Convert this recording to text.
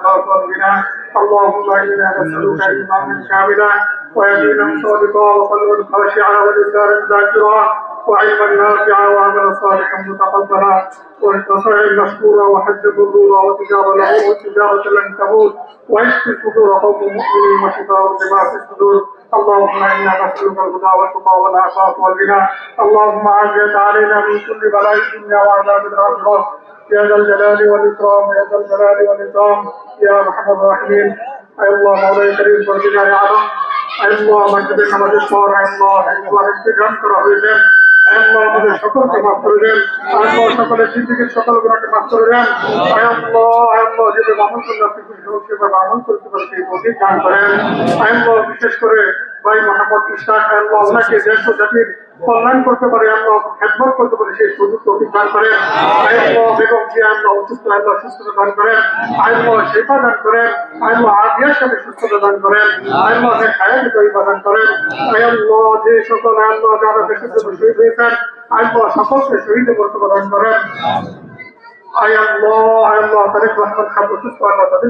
والعفاف والغنى اللهم إنا نسألك إيمانا كاملا ويقينا صادقا وقلبا خاشعا ولسانا ذاكرا. وعلما نافعا وعملا صالحا متقبلا. والتصعيد مشكورا وحج برورا وتجارة له وتجارة لن تموت. واشف صدور قوم مؤمنين وشفاء لما في الصدور. اللهم إنا نسألك الهدى والتقى والعفاف والغنى. اللهم عجل علينا من كل بلاء الدنيا وعذاب الآخرة. يا ذا الجلال والإكرام يا ذا الجلال والإكرام. يا أرحم الراحمين. أي الله مولاي كريم فرجنا يا رب أي الله من تبعك مجد صار اي الله اي الله انت جنب সেই তৌফিক দান বিশেষ করে ভাই মোহাম্মদ আই আল্লাহ ওনাকে দেশ জাতির কল্যাণ করতে পারে আল্লাহ করতে পারে সেই সুযোগ তৌফিক দান করেন বেগম জি আল্লাহ অসুস্থ আল্লাহ সুস্থতা দান করেন আই আল্লাহ শেফা দান করেন আই আল্লাহ আফিয়ার সাথে সুস্থতা প্রদান করেন। যে সকল হয়েছেন সকলকে শহীদ করেন। আয়াল্লাহ আয়াল্লাহ তাদের সুস্থ আল্লাহ তাদের